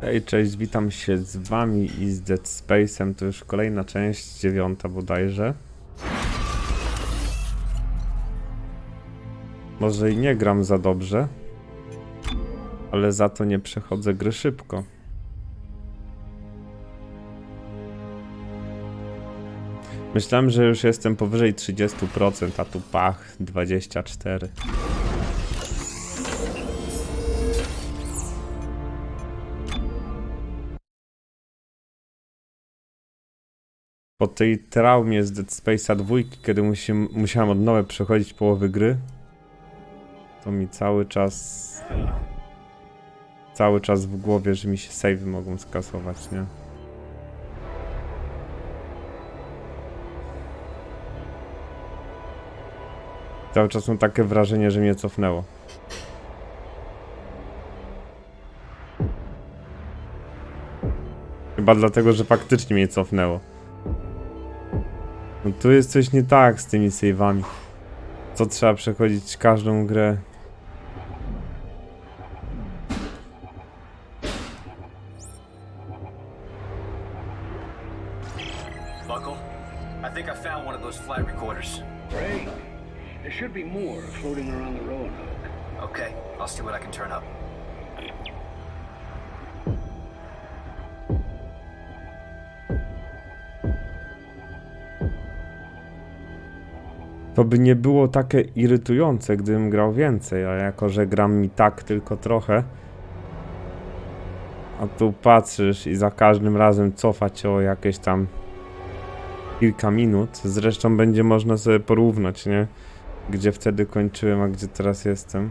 Hej, cześć, witam się z wami i z Dead Space'em. To już kolejna część, dziewiąta bodajże. Może i nie gram za dobrze, ale za to nie przechodzę gry szybko. Myślałem, że już jestem powyżej 30%, a tu pach 24%. Po tej traumie z Dead Space'a 2, kiedy musi, musiałem od nowa przechodzić połowy gry, to mi cały czas cały czas w głowie, że mi się save mogą skasować, nie? Cały czas mam takie wrażenie, że mnie cofnęło. Chyba dlatego, że faktycznie mnie cofnęło. No tu jest coś nie tak z tymi save'ami. Co trzeba przechodzić każdą grę. To by nie było takie irytujące, gdybym grał więcej, a jako, że gram mi tak tylko trochę, a tu patrzysz i za każdym razem cofać o jakieś tam kilka minut. Zresztą będzie można sobie porównać, nie? Gdzie wtedy kończyłem, a gdzie teraz jestem.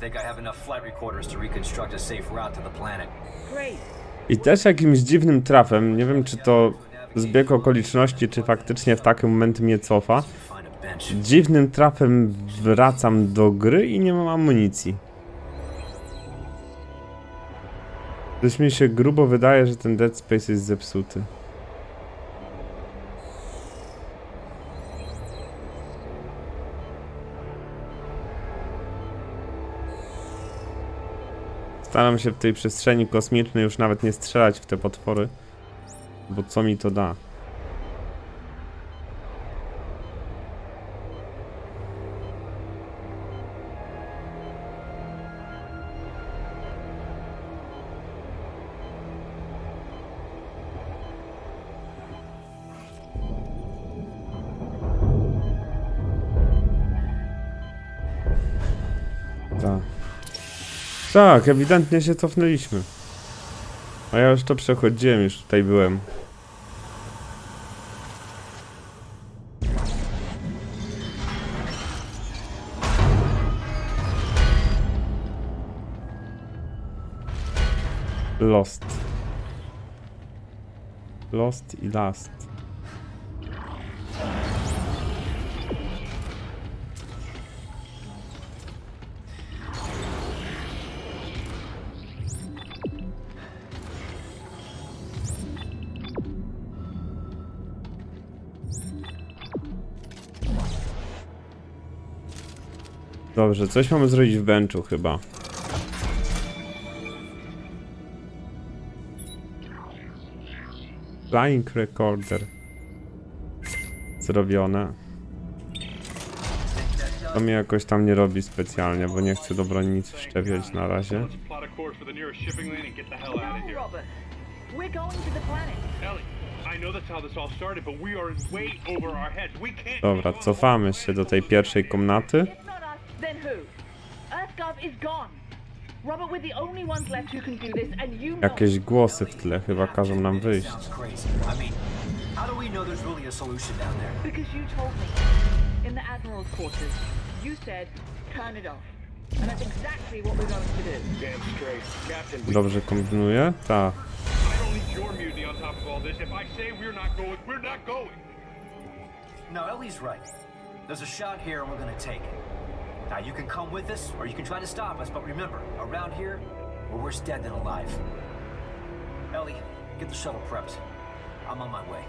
Think I have enough flight recorders to reconstruct a safe route to the planet. Great. I też jakimś dziwnym trafem, nie wiem czy to zbieg okoliczności, czy faktycznie w takim momencie mnie cofa. Dziwnym trafem wracam do gry i nie mam amunicji. Coś mi się grubo wydaje, że ten Dead Space jest zepsuty. Staram się w tej przestrzeni kosmicznej już nawet nie strzelać w te potwory, bo co mi to da? Tak, ewidentnie się cofnęliśmy. A ja już to przechodziłem, już tutaj byłem. Lost. Lost i last. Dobrze, coś mamy zrobić w benchu chyba. Flying Recorder. Zrobione. To mnie jakoś tam nie robi specjalnie, bo nie chcę do broni nic wszczepiać na razie. Dobra, cofamy się do tej pierwszej komnaty. It's not us, then who? Earthgov is gone. Robert, we're the only ones left who can do this, and you know. Jakieś głosy w tle chyba każą nam wyjść. Sounds crazy. I mean, how do we know there's really a solution down there? Because you told me in the Admiral's quarters, you said, turn it off. And that's exactly what we're going to do. Damn straight. Captain, we Dobrze kombinuje? Tak. I don't need your mutiny on top of all this. If I say we're not going, we're not going. No, Ellie's right. There's a shot here and we're gonna take it. Now you can come with us or you can try to stop us, but remember, around here, we're worse dead than alive. Ellie, get the shuttle prepped. I'm on my way.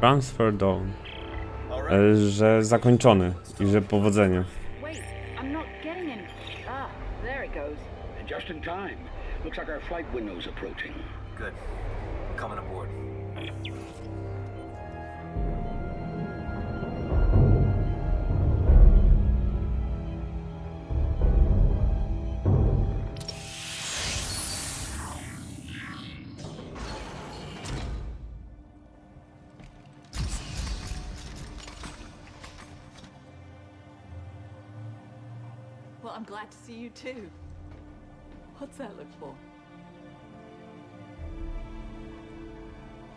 Transfer down. All right. Że zakończony i że powodzenia. Wait, I'm not getting any. Ah, there it goes. just in time. Looks like our flight window's approaching. Good. I'm coming aboard. Well, I'm glad to see you too. What's that look for?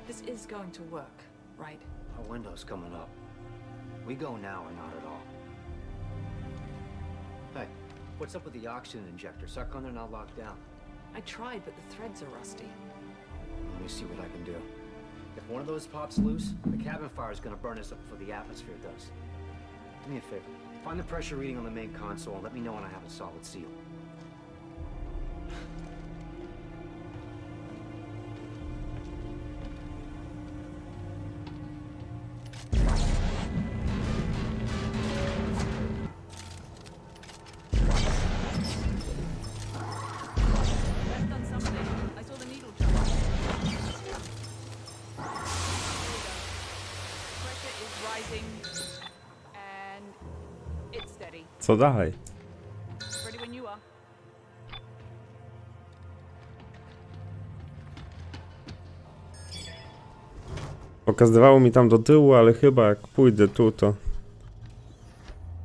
This is going to work, right? Our window's coming up. We go now or not at all. Hey, what's up with the oxygen injector? Suck on they're not locked down. I tried, but the threads are rusty. Let me see what I can do. If one of those pops loose, the cabin fire is gonna burn us up before the atmosphere does. Do me a favor. Find the pressure reading on the main console and let me know when I have a solid seal. Co dalej? Pokazywało mi tam do tyłu, ale chyba jak pójdę tu, to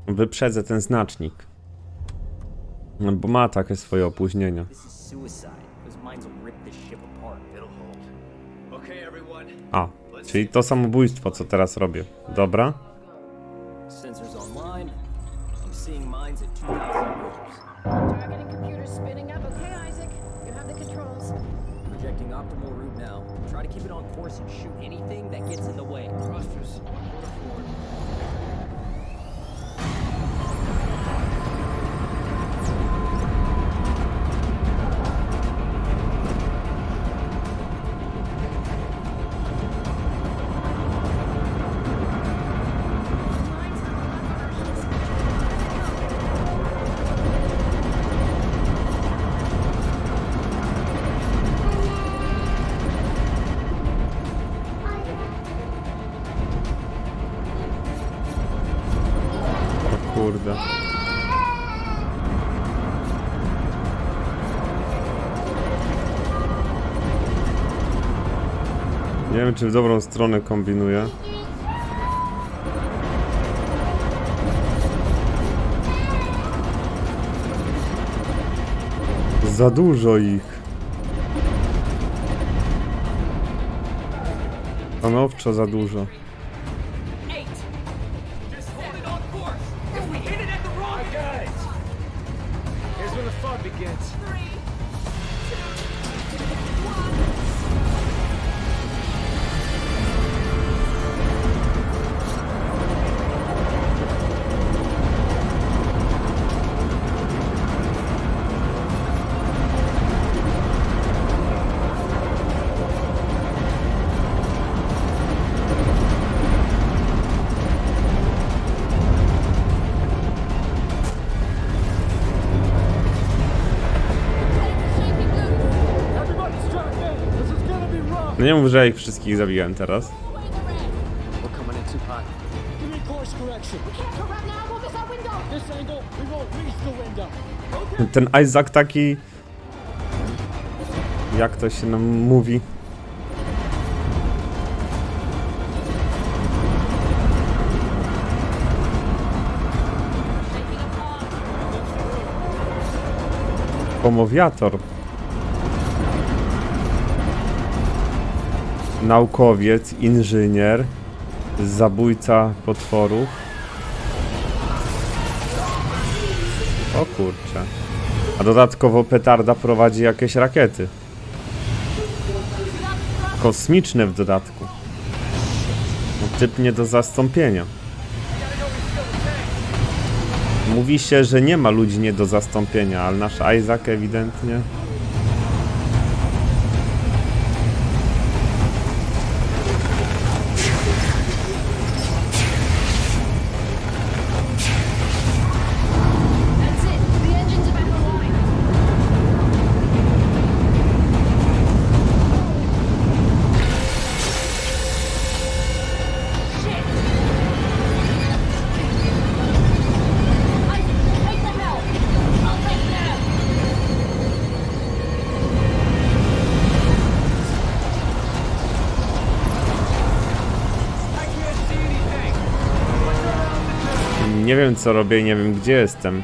wyprzedzę ten znacznik. No, Bo ma takie swoje opóźnienia. A, czyli to samobójstwo, co teraz robię. Dobra. Sensors online. I'm seeing mines at 2,000 meters. Target and computer spinning up. Okay, Isaac, you have the controls. Projecting optimal route now. Try to keep it on course and shoot anything that gets in the way. Thrusters. Kurde. Nie wiem, czy w dobrą stronę kombinuję. Za dużo ich. Stanowczo za dużo. God begins. Three. No nie mów, że ich wszystkich zabiłem teraz. Ten Isaac taki... Jak to się nam mówi? Pomowiator. Naukowiec, inżynier, zabójca potworów. O kurczę. A dodatkowo petarda prowadzi jakieś rakiety. Kosmiczne w dodatku. No, typ nie do zastąpienia. Mówi się, że nie ma ludzi nie do zastąpienia, ale nasz Isaac ewidentnie. Nie wiem co robię nie wiem gdzie jestem.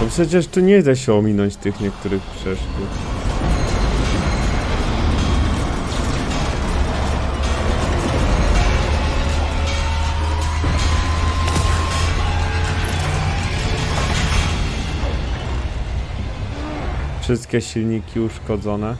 No przecież tu nie da się ominąć tych niektórych przeszkód. Wszystkie silniki uszkodzone.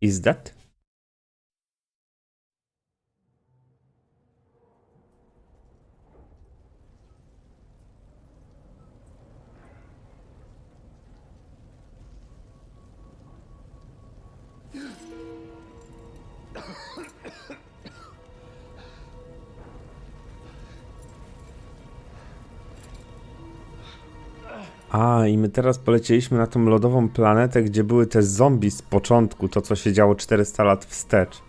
Is that? I my teraz polecieliśmy na tą lodową planetę, gdzie były te zombie z początku, to co się działo 400 lat wstecz.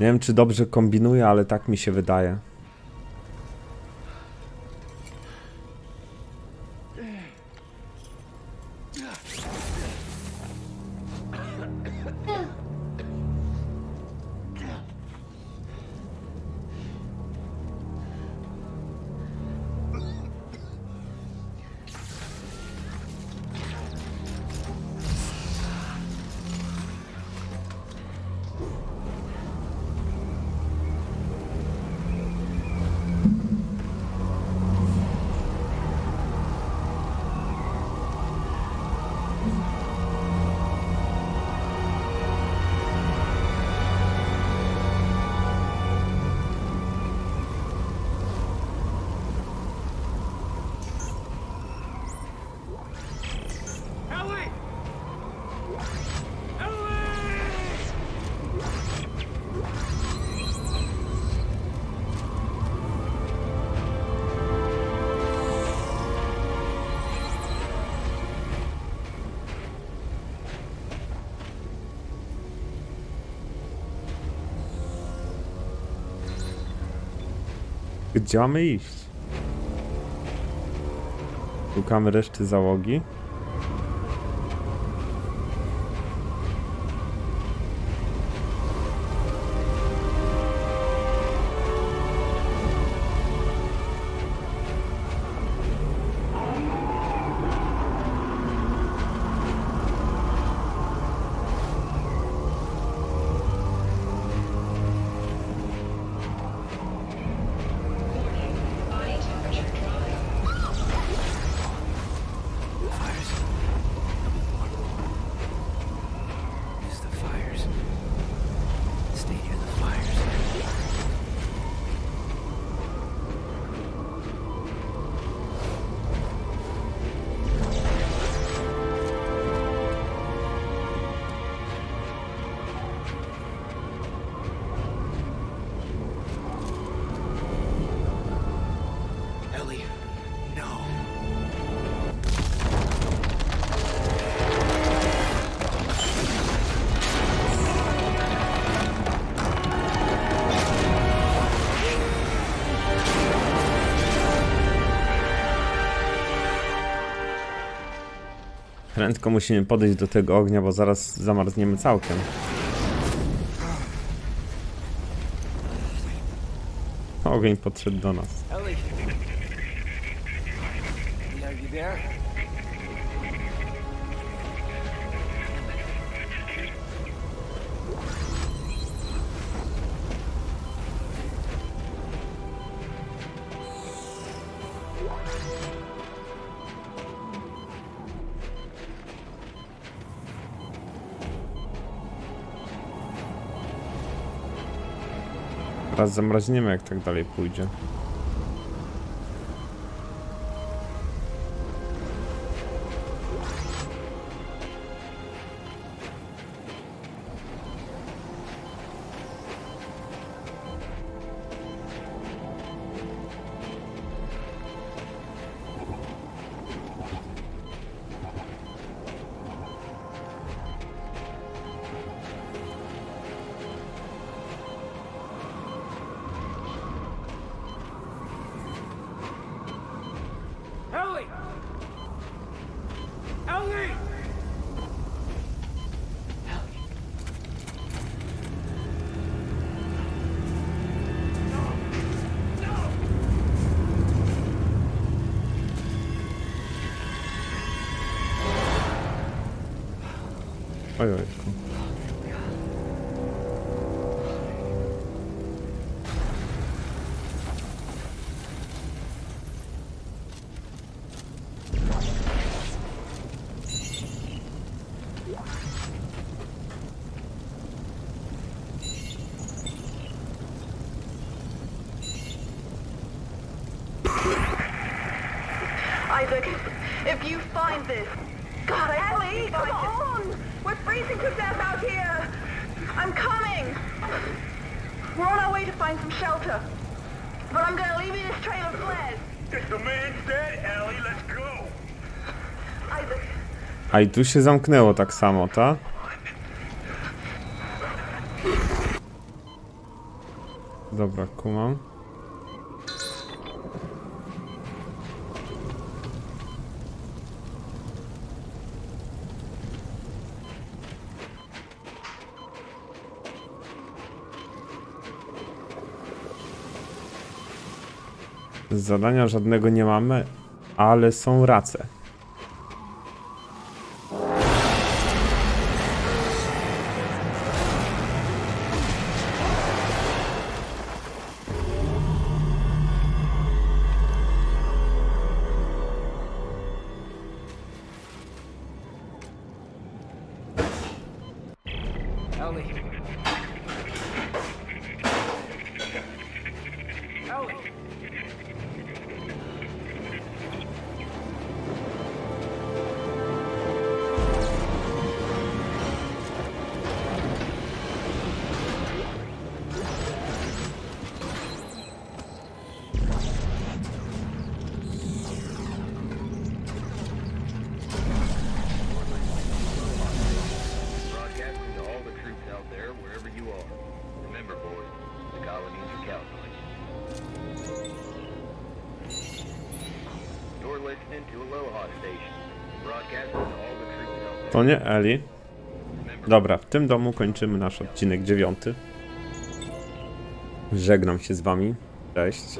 Nie wiem, czy dobrze kombinuję, ale tak mi się wydaje. Gdzie mamy iść? Szukamy reszty załogi. No. Prędko musimy podejść do tego ognia, bo zaraz zamarzniemy całkiem. Ogień podszedł do nas. There? Teraz zamraźniemy, jak tak dalej pójdzie. ありがい。した We're on our way to find some shelter, but I'm gonna leave you this trail of flares. If the man's dead, Ellie, let's go. Isaac, A i tu się zamknęło tak samo, ta? Dobra, kumam. Zadania żadnego nie mamy, ale są race. To nie Eli. Dobra, w tym domu kończymy nasz odcinek dziewiąty. Żegnam się z wami. Cześć.